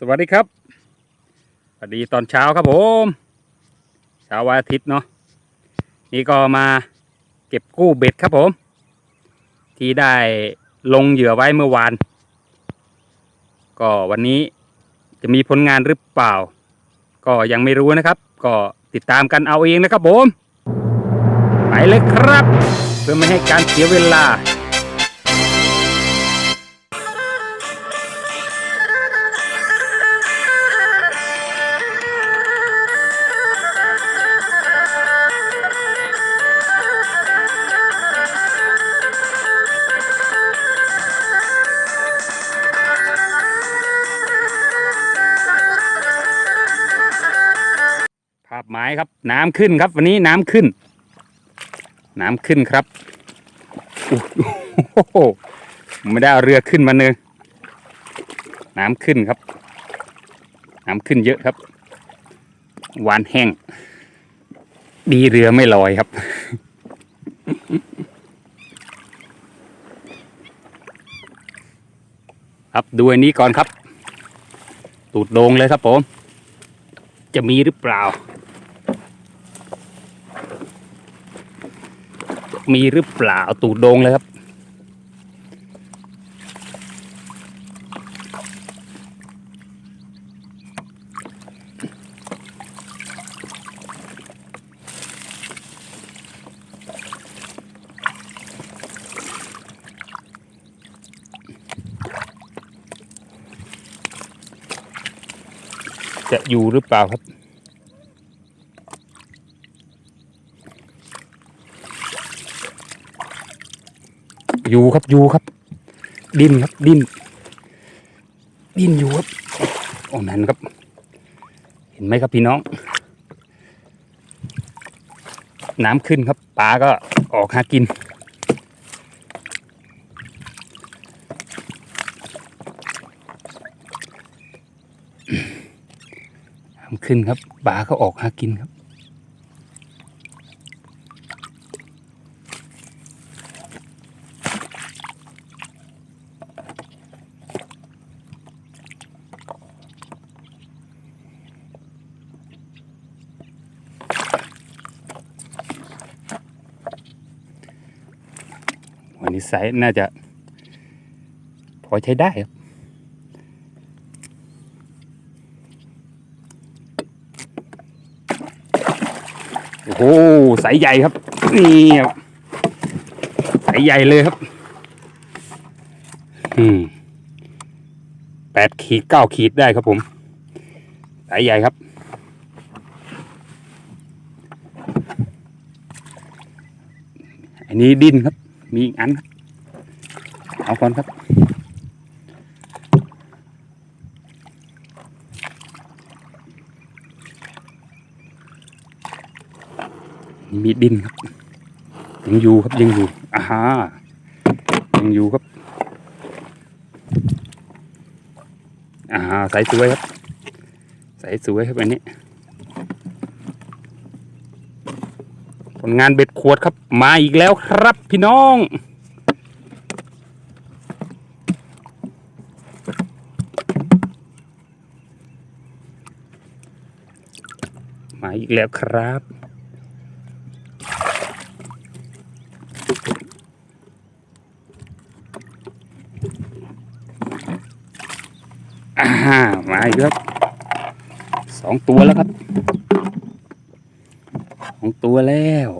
สวัสดีครับสวัสดีตอนเช้าครับผมเช้าวันอาทิตย์เนาะนี่ก็มาเก็บกู้เบ็ดครับผม ที่ได้ลงเหยื่อไว้เมื่อวาน ก็วันนี้จะมีผลงานหรือเปล่า ก็ยังไม่รู้นะครับ ก็ติดตามกันเอาเองนะครับผม ไปเลยครับ เพื่อไม่ให้การเสียเวลา ไม้ครับ น้ำขึ้นครับ วันนี้น้ำขึ้น น้ำขึ้นครับโอ้โหไม่ได้เอาเรือขึ้นมาเนยน้ำขึ้นครับ น้ำขึ้นเยอะครับหวานแห้ง ดีเรือไม่ลอยครับ ครับดูอันนี้ก่อนครับ ตูดโดงเลยครับผม จะมีหรือเปล่า มีหรือเปล่าตูดโดงเลยครับ จะอยู่หรือเปล่าครับ อยู่ครับอยู่ครับ ดินครับดินดินอยู่ครับโอ้นั่นครับ เห็นไหมครับพี่น้อง น้ำขึ้นครับปลาก็ออกหากินน้ำขึ้นครับปลาก็ออกหากินครับ นนี้ไซส์น่าจะ พอใช้ได้ครับโอ้โหไซส์ใหญ่ครับนี่ครับไซส์ใหญ่เลยครับ อืมแปดขีดเก้าขีดได้ครับผมไซส์ใหญ่ครับอันนี้ดินครับ มีอีกอันครับเอาก่อนครับ มีดินครับ ยังอยู่ครับยังอยู่อ่าฮะยังอยู่ครับอ่าใสสวยครับใสสวยครับอันนี้ ลงานเบ็ดขวดครับ มาอีกแล้วครับพี่น้อง มาอีกแล้วครับอ่ามาอีกครับสองตัวแล้วครับ องตัวแล้ว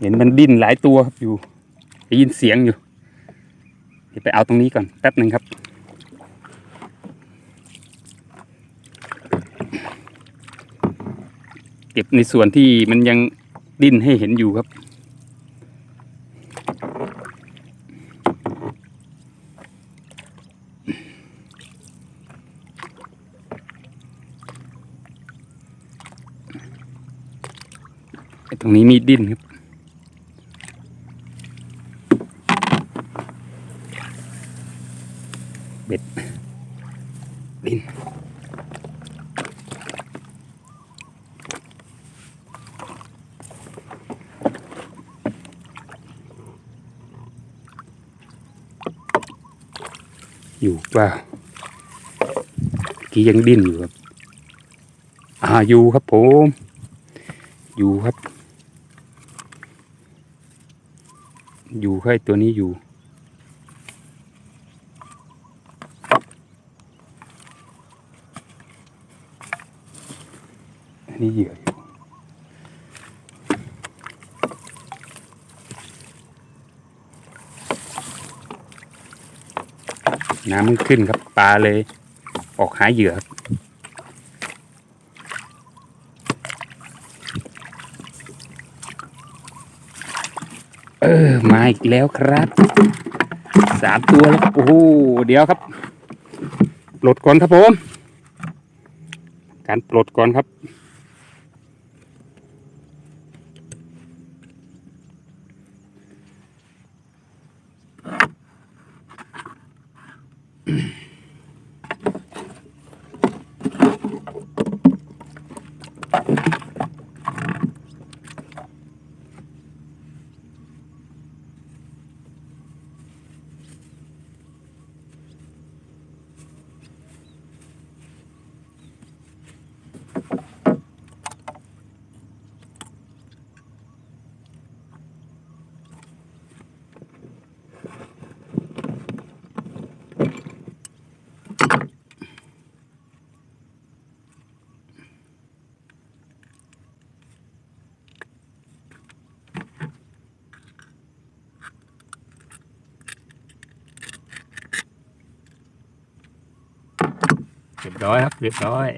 เห็นมันดิ้นหลายตัวครับอยู่ได้ยินเสียงอยู่เดี๋ยวไปเอาตรงนี้ก่อนแป๊บหนึ่งครับเก็บในส่วนที่มันยังดิ้นให้เห็นอยู่ครับ ตรงนี้มีดิ้นครับ เบ็ด ดิ้นอยู่เปล่ากี้ยังดิ้นอยู่ครับ อ่าอยู่ครับผม อยู่ครับ อยู่ให้ตัวนี้อยู่ อันนี้เหยื่ออยู่น้ำมันขึ้นครับปลาเลย ออกหาเหยื่อครับ เออ มาอีกแล้วครับ สามตัวแล้วโอ้โหเดี๋ยวครับ ปลดก่อนครับผม การปลดก่อนครับเยบร้อยครับ เรียบร้อย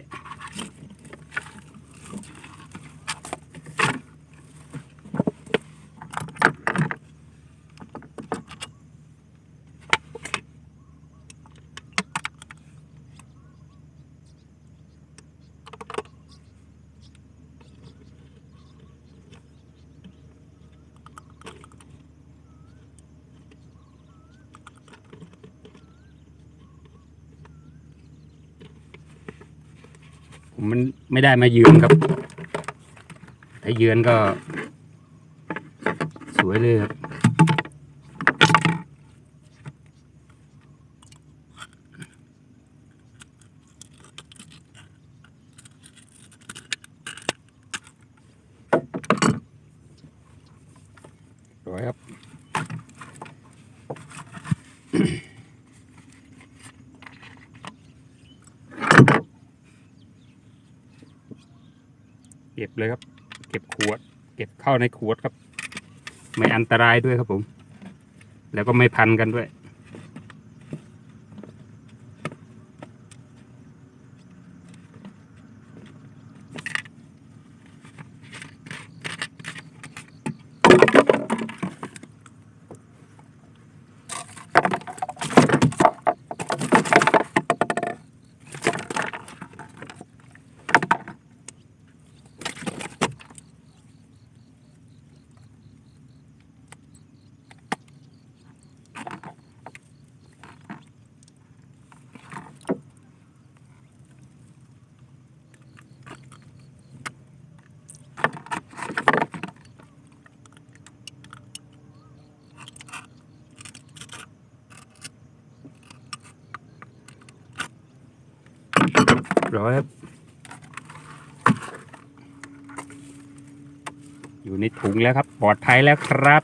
มันไม่ได้มาเยือนครับถ้าเยือนก็ สวยเลยครับสวยครับ ก็บเลยครับ เก็บขวด เก็บเข้าในขวดครับ ไม่อันตรายด้วยครับผม แล้วก็ไม่พันกันด้วย ร้อยครับ อยู่ในถุงแล้วครับ ปลอดภัยแล้วครับ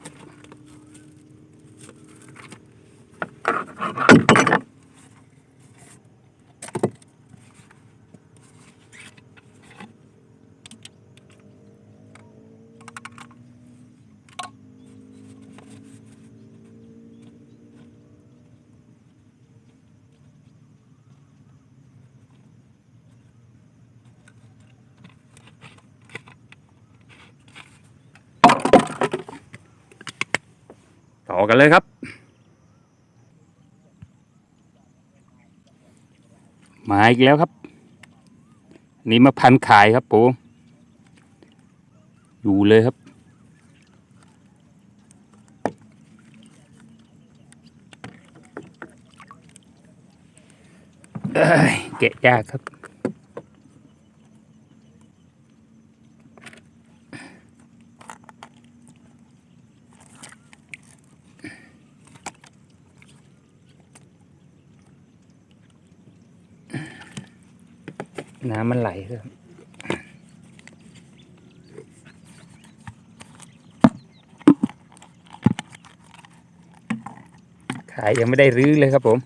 กันเลยครับ มาอีกแล้วครับนี่มาพันขายครับผมอยู่เลยครับเอ้ยแกะยากครับ น้ำมันไหลครับขายยังไม่ได้รื้อเลยครับผม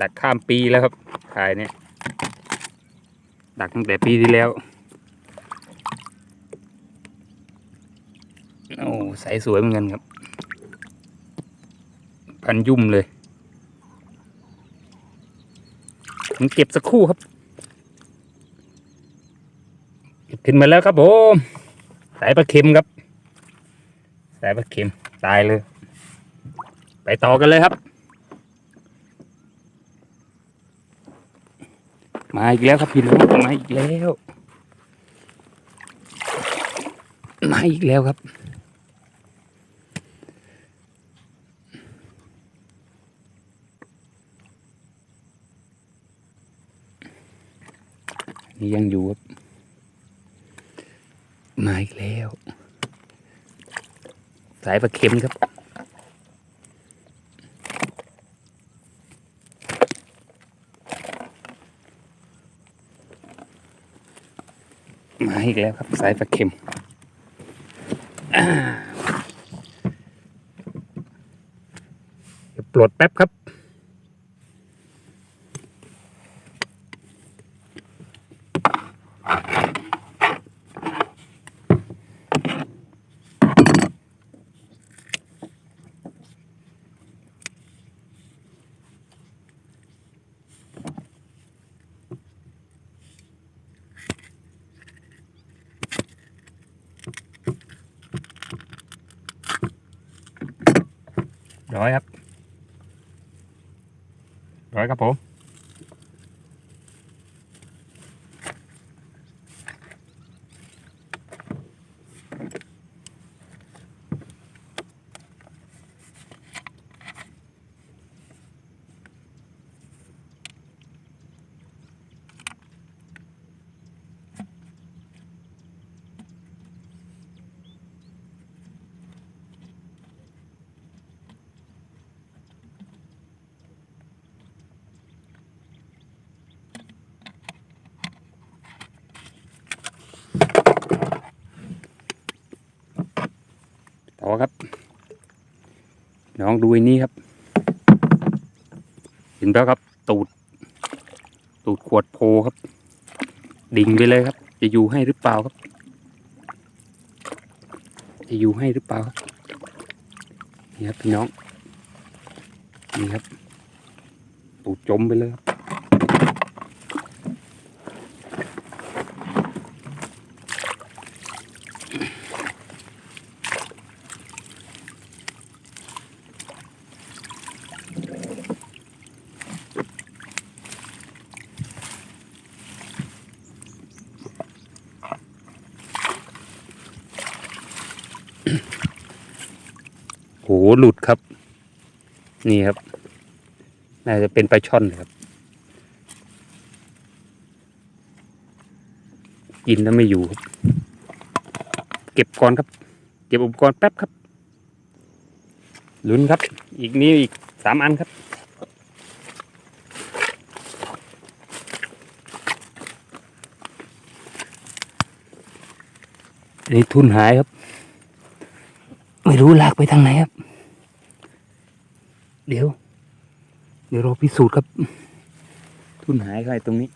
ดักข้ามปีแล้วครับขายเนี่ย ดักตั้งแต่ปีที่แล้ว โอ้ใสสวยเหมือนกันครับ พันยุ่มเลย ผมเก็บสักครู่ครับ เก็บขึ้นมาแล้วครับผมสายปลาเค็มครับ สายปลาเค็มตายเลย ไปต่อกันเลยครับ มาอีกแล้วครับพี่น้องมาอีกแล้ว มาอีกแล้วครับ นี่ยังอยู่ครับมาอีกแล้ว สายปลาเค็มครับ มาอีกแล้วครับ สายปลาเค็มปลดแป๊บครับ ร้ ลองดูอันนี้ครับ เห็นแล้วครับ ตูด ตูดขวดโพครับ ดิ่งไปเลยครับ จะอยู่ให้หรือเปล่าครับ จะอยู่ให้หรือเปล่าครับนี่ครับพี่น้อง นี่ครับ ตูดจมไปเลยครับ ครับ นี่ครับ น่าจะเป็นปลาช่อนครับ กินแล้วไม่อยู่ครับ เก็บก่อนครับ เก็บอุปกรณ์แป๊บครับ ลุ้นครับ อีกนี้อีกสามอันครับนี่ทุนหายครับ ไม่รู้ลากไปทางไหนครับ เดี๋ยว เดี๋ยวเราพิสูจน์ครับ ทุนหายใครตรงนี้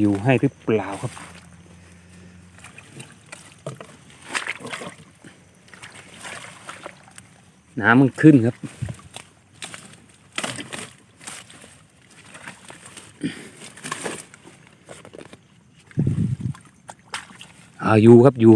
อยู่ให้หรือเปล่าครับน้ำมันขึ้นครับ อาอยู่ครับอยู่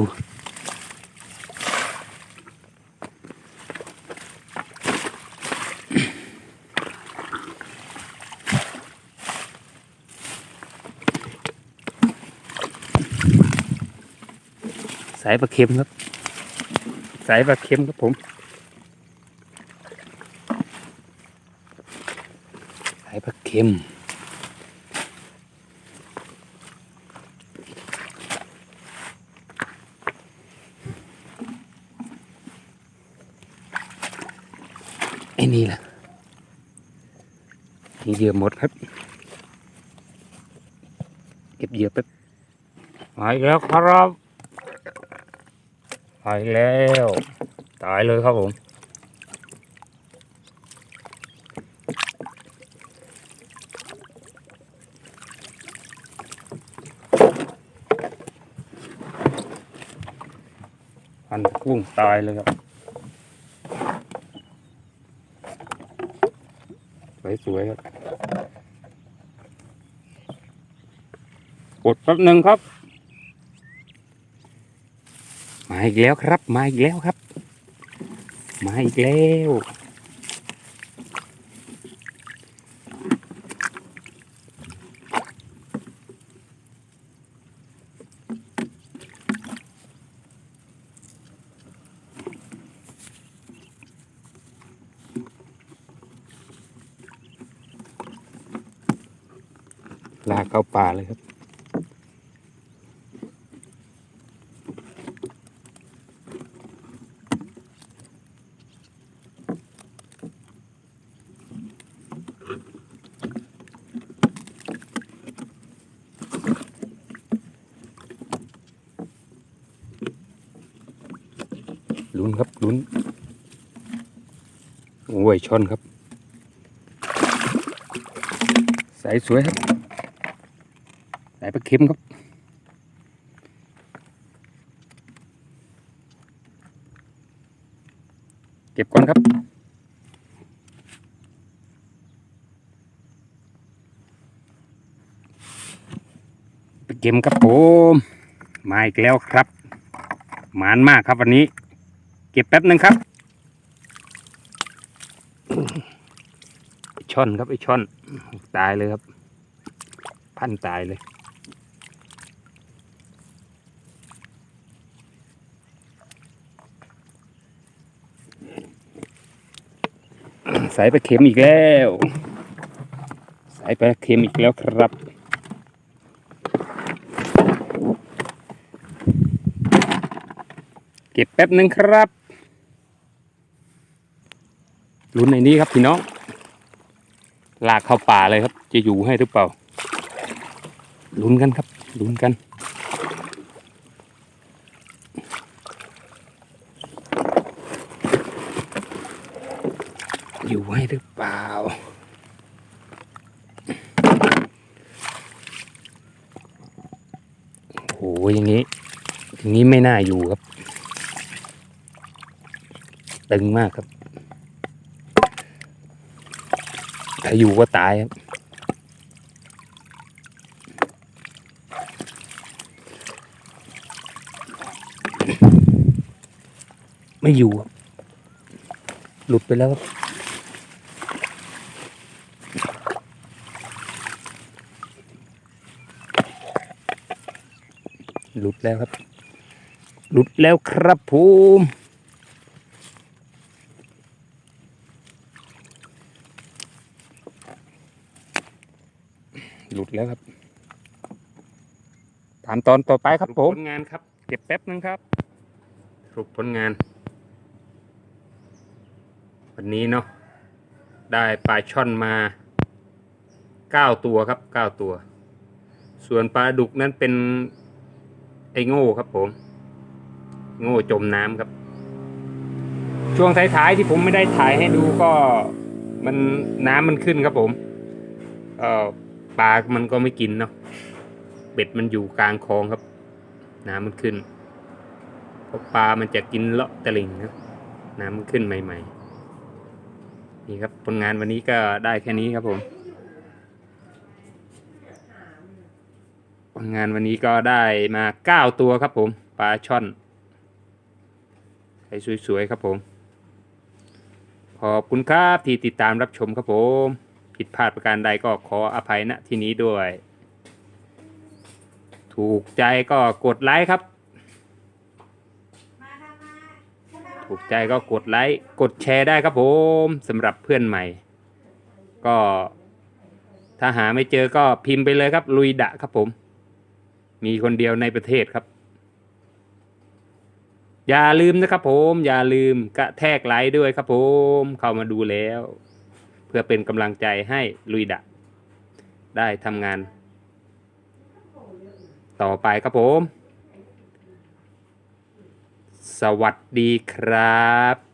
สายปลาเค็มครับ สายปลาเค็มครับผม สายประเค็ม ไอ้นี่ล่ะนี่เหยื่อหมดครับ เก็บเหยื่อแป๊บมาอีกแล้วครับมาอีกแล้ว ตายเลยครับผมอันกุ้งตายเลยครับ สวยครับกดแป๊บหนึ่งครับ มาอีกแล้วครับ มาอีกแล้วครับ มาอีกแล้วาเข้าป่าเลยครับ ลุ้นครับลุ้นโอ้ยชนครับใสสวยครับ สายปลาเค็มครับ เก็บก่อนครับปลาเค็มครับผมมาอีกแล้วครับหมานมากครับวันนี้ เก็บแป๊บหนึ่งครับอ้ช่อนครับไอช่อน ตายเลยครับ พันตายเลย สายปลาเค็มอีกแล้ว สายปลาเค็มอีกแล้วครับ เก็บแป๊บหนึ่งครับลุ้นในนี้ครับพี่น้องลากเข้าป่าเลยครับ จะอยู่ให้หรือเปล่าลุ้นกันครับลุ้นกัน อยู่ให้หรือเปล่า โอย่างนี้ อย่างนี้ไม่น่าอยู่ครับ ตึงมากครับ ถ้าอยู่ก็ตายครับ ไม่อยู่ครับหลุดไปแล้วครับ ดแล้วครับ หลุดแล้วครับผมหลุดแล้วครับตามตอนต่อไปครับผมผลงานครับ เก็บแป๊บนึงครับสรุปผลงาน วันนี้เนาะได้ปลาช่อนมาเก้าตัวครับเก้าตัว ส่วนปลาดุกนั้นเป็น ไอ้โง่ครับผม โง่จมน้ำครับ ช่วงท้ายๆที่ผมไม่ได้ถ่ายให้ดูก็มันน้ำมันขึ้นครับผมเอ่อปลา มันก็ไม่กินเนาะเบ็ดมันอยู่กลางคลองครับ น้ำมันขึ้นเพราะปลา มันจะกินเลาะตะลิงนะน้ำมันขึ้นใหม่ ๆ นี่ครับผลงานวันนี้ก็ได้แค่นี้ครับผม ผล งานวันนี้ก็ได้มาเก้าตัวครับผมปลาช่อนใสสวยๆครับผม ขอบคุณครับที่ติดตามรับชมครับผม ผิดพลาดประการใดก็ขออภัยณที่นี้ด้วย ถูกใจก็กดไลค์ครับ ถูกใจก็กดไลค์กดแชร์ได้ครับผมสำหรับเพื่อนใหม่ ก็ถ้าหาไม่เจอก็พิมพ์ไปเลยครับ ลุยดะครับผม มีคนเดียวในประเทศครับ อย่าลืมนะครับผมอย่าลืมกระแทกไลค์ด้วยครับผมเข้ามาดูแล้ว เพื่อเป็นกำลังใจให้ลุยดะ ได้ทำงาน ต่อไปครับผม สวัสดีครับ